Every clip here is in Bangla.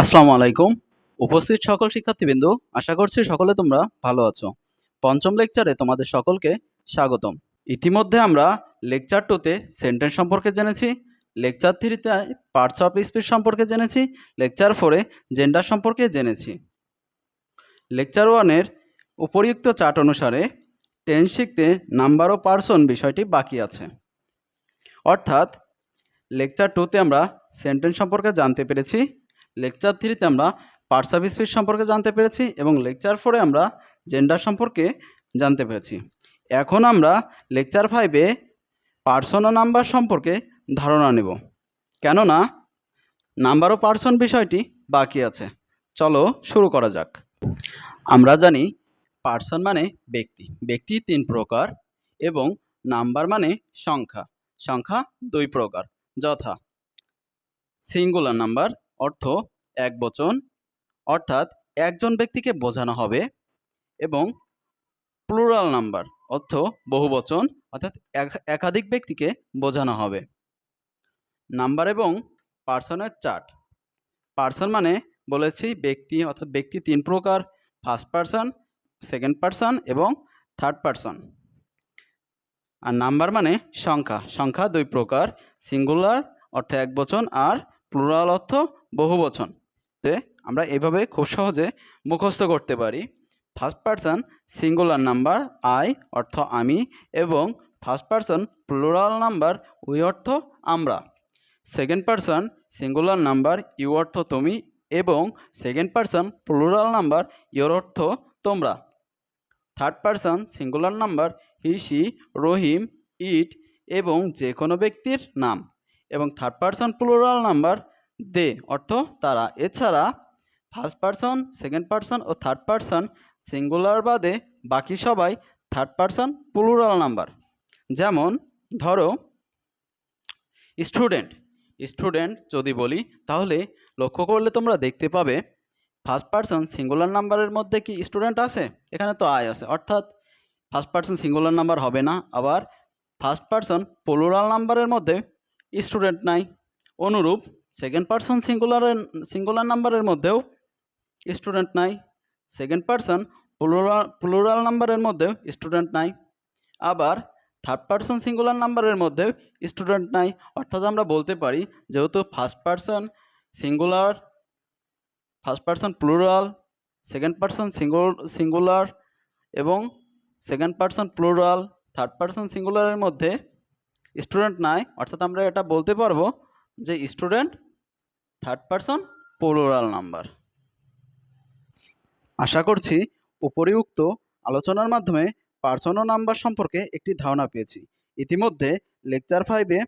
আসসালামু আলাইকুম। উপস্থিত সকল শিক্ষার্থীবৃন্দ, আশা করছি সকলে তোমরা ভালো আছো। পঞ্চম লেকচারে তোমাদের সকলকে স্বাগতম। ইতিমধ্যে আমরা লেকচার টুতে সেন্টেন্স সম্পর্কে জেনেছি, লেকচার থ্রিতে পার্টস অফ স্পিচ সম্পর্কে জেনেছি, লেকচার ফোরে জেন্ডার সম্পর্কে জেনেছি। লেকচার ওয়ানের উপরিউক্ত চার্ট অনুসারে টেন্স শিখতে নাম্বার ও পার্সন বিষয়টি বাকি আছে। অর্থাৎ লেকচার টুতে আমরা সেন্টেন্স সম্পর্কে জানতে পেরেছি লেকচার থ্রিতে আমরা পার্টস অফ স্পিচ সম্পর্কে জানতে পেরেছি এবং লেকচার ফোরে আমরা জেন্ডার সম্পর্কে জানতে পেরেছি। এখন আমরা লেকচার ফাইভে পার্সন ও নাম্বার সম্পর্কে ধারণা নেব। কেননা নাম্বার ও পার্সন বিষয়টি বাকি আছে। চলো শুরু করা যাক। আমরা জানি পার্সন মানে ব্যক্তি। ব্যক্তি তিন প্রকার এবং নাম্বার মানে সংখ্যা। সংখ্যা দুই প্রকার। যথা সিঙ্গুলার নাম্বার অর্থ এক বচন, অর্থাৎ একজন ব্যক্তিকে বোঝানো হবে এবং প্লুরাল নাম্বার অর্থ বহুবচন, অর্থাৎ এক- একাধিক ব্যক্তিকে বোঝানো হবে। নাম্বার এবং পার্সনের চার্ট পার্সন মানে বলেছি ব্যক্তি, অর্থাৎ ব্যক্তি তিন প্রকার ফার্স্ট পার্সন সেকেন্ড পার্সন এবং থার্ড পার্সন আর নাম্বার মানে সংখ্যা। সংখ্যা দুই প্রকার সিঙ্গুলার অর্থ এক বচন, আর প্লুরাল অর্থ বহু বচন তে আমরা এভাবে খুব সহজে মুখস্থ করতে পারি। First person singular number I অর্থ আমি, এবং first person plural number we অর্থ আমরা। Second person singular number you অর্থ তুমি, এবং second person plural number your অর্থ তোমরা। Third person singular number he she Rahim it এবং যে কোনো ব্যক্তির নাম। এবং third person plural number they, অর্থ তারা। এছাড়া ফার্স্ট পার্সন সেকেন্ড পার্সন ও থার্ড পার্সন সিঙ্গুলার বাদে বাকি সবাই থার্ড পার্সন প্লুরাল নাম্বার যেমন, ধরো স্টুডেন্ট স্টুডেন্ট যদি বলি, তাহলে লক্ষ্য করলে তোমরা দেখতে পাবে ফার্স্ট পার্সন সিঙ্গুলার নাম্বারের মধ্যে কি স্টুডেন্ট আছে? এখানে তো আয় আছে। অর্থাৎ ফার্স্ট পার্সন সিঙ্গুলার নাম্বার হবে না। আবার ফার্স্ট পার্সন প্লুরাল নাম্বারের মধ্যে স্টুডেন্ট নাই। অনুরূপ সেকেন্ড পার্সন সিঙ্গুলারের সিঙ্গুলার নাম্বারের মধ্যেও স্টুডেন্ট নাই। সেকেন্ড পার্সন প্লুরাল প্লুরাল নাম্বারের মধ্যেও স্টুডেন্ট নাই। আবার থার্ড পার্সন সিঙ্গুলার নাম্বারের মধ্যেও স্টুডেন্ট নাই। অর্থাৎ আমরা বলতে পারি, যেহেতু first person singular first person plural second person single singular এবং second person plural third person সিঙ্গুলারের মধ্যে স্টুডেন্ট নাই, অর্থাৎ আমরা এটা বলতে পারব যে student third person plural number. আশা করছি উপরিউক্ত আলোচনার মাধ্যমে পার্সোনো নাম্বার সম্পর্কে একটি ধারণা পেয়েছি। ইতিমধ্যে লেকচার ফাইভে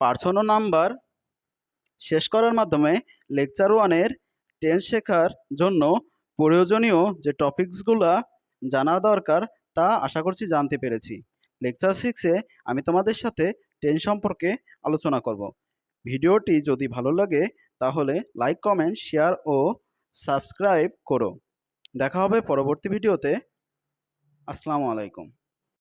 পার্সোনো নাম্বার শেষ করার মাধ্যমে লেকচার ওয়ানের টেন্স শেখার জন্য প্রয়োজনীয় যে টপিকসগুলো জানা দরকার তা আশা করছি জানতে পেরেছি। লেকচার সিক্সে আমি তোমাদের সাথে টেন সম্পর্কে আলোচনা করব। ভিডিওটি যদি ভালো লাগে, তাহলে লাইক কমেন্ট শেয়ার ও সাবস্ক্রাইব করো। দেখা হবে পরবর্তী ভিডিওতে। আসসালামু আলাইকুম।